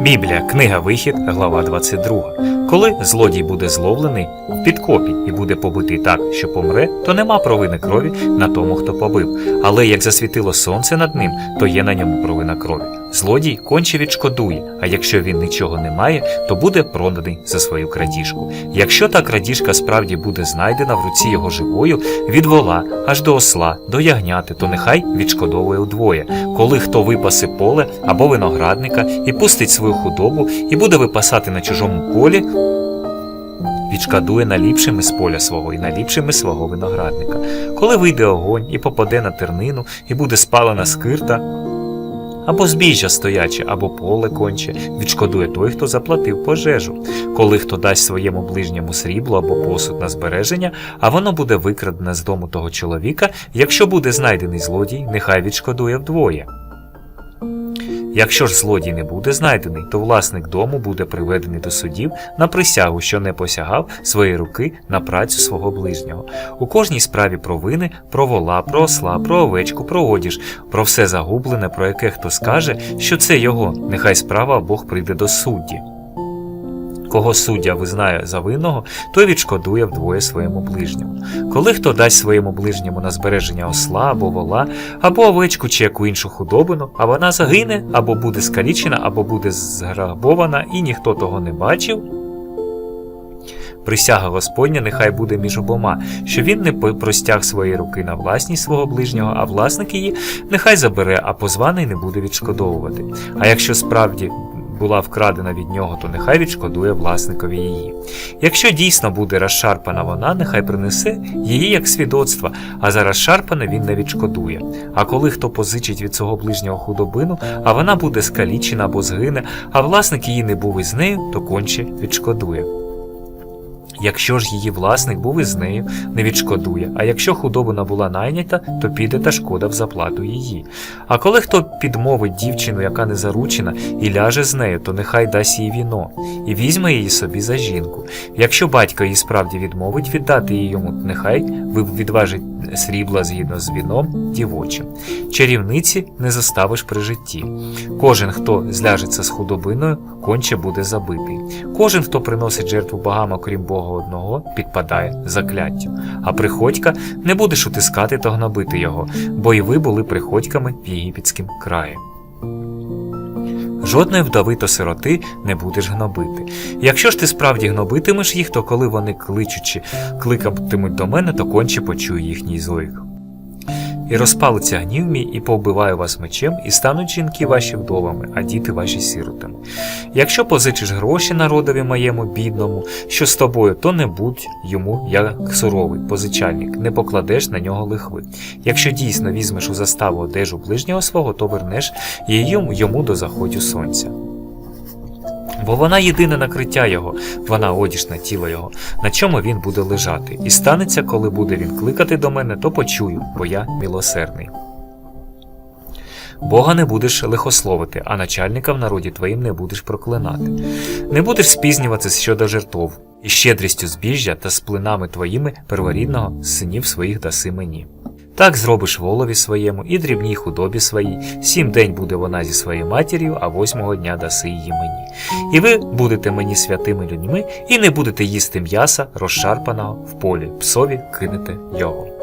Біблія, книга Вихід, глава 22. Коли злодій буде зловлений в підкопі і буде побитий так, що помре, то нема провини крові на тому, хто побив. Але як засвітило сонце над ним, то є на ньому провина крові. Злодій конче відшкодує, а якщо він нічого не має, то буде проданий за свою крадіжку. Якщо та крадіжка справді буде знайдена в руці його живою, від вола аж до осла, до ягняти, то нехай відшкодовує удвоє. Коли хто випасе поле або виноградника і пустить свою худобу, і буде випасати на чужому полі, відшкодує наліпшими з поля свого і наліпшими свого виноградника. Коли вийде огонь і попаде на тернину, і буде спалена скирта, або збіжжя стояче, або поле конче, відшкодує той, хто заплатив пожежу. Коли хто дасть своєму ближньому срібло або посуд на збереження, а воно буде викрадене з дому того чоловіка, якщо буде знайдений злодій, нехай відшкодує вдвоє. Якщо ж злодій не буде знайдений, то власник дому буде приведений до судів на присягу, що не посягав свої руки на працю свого ближнього. У кожній справі про вини, про вола, про осла, про овечку, про одіж, про все загублене, про яке хто скаже, що це його, нехай справа Бог прийде до судді. Кого суддя визнає за винного, той відшкодує вдвоє своєму ближньому. Коли хто дасть своєму ближньому на збереження осла або вола, або овечку чи яку іншу худобину, а вона загине, або буде скалічена, або буде зграбована, і ніхто того не бачив. Присяга Господня нехай буде між обома, що він не простяг свої руки на власність свого ближнього, а власник її нехай забере, а позваний не буде відшкодовувати. А якщо справді була вкрадена від нього, то нехай відшкодує власникові її. Якщо дійсно буде розшарпана вона, нехай принесе її як свідоцтво, а за розшарпане він не відшкодує. А коли хто позичить від свого ближнього худобину, а вона буде скалічена або згине, а власник її не був із нею, то конче відшкодує. Якщо ж її власник був із нею, не відшкодує, а якщо худобина була найнята, то піде та шкода в заплату її. А коли хто підмовить дівчину, яка не заручена, і ляже з нею, то нехай дасть їй віно, і візьме її собі за жінку. Якщо батько її справді відмовить віддати її йому, нехай відважить срібла згідно з віном дівочим. Чарівниці не заставиш при житті. Кожен, хто зляжеться з худобиною, конче буде забитий. Кожен, хто приносить жертву богам, окрім Бога одного, підпадає закляттю. А приходька не будеш утискати та гнобити його, бо і ви були приходьками в єгипетськім краї. Жодної вдови та сироти не будеш гнобити. Якщо ж ти справді гнобитимеш їх, то коли вони кличучи, кликатимуть до мене, то конче почую їхній зойк. І розпалиться гнів мій, і повбиваю вас мечем, і стануть жінки ваші вдовами, а діти ваші сіротами. Якщо позичиш гроші народові моєму бідному, що з тобою, то не будь йому як суровий позичальник, не покладеш на нього лихви. Якщо дійсно візьмеш у заставу одежу ближнього свого, то вернеш її йому до заходу сонця. Бо вона єдине накриття його, вона одіж на тіло його, на чому він буде лежати. І станеться, коли буде він кликати до мене, то почую, бо я милосердний. Бога не будеш лихословити, а начальника в народі твоїм не будеш проклинати. Не будеш спізнюватися щодо жертов, і щедрістю збіжжя та з плинами твоїми перворідного синів своїх даси мені. Так зробиш волові своєму і дрібній худобі своїй, сім день буде вона зі своєю матір'ю, а восьмого дня даси її мені. І ви будете мені святими людьми, і не будете їсти м'яса розшарпаного в полі, псові кинете його.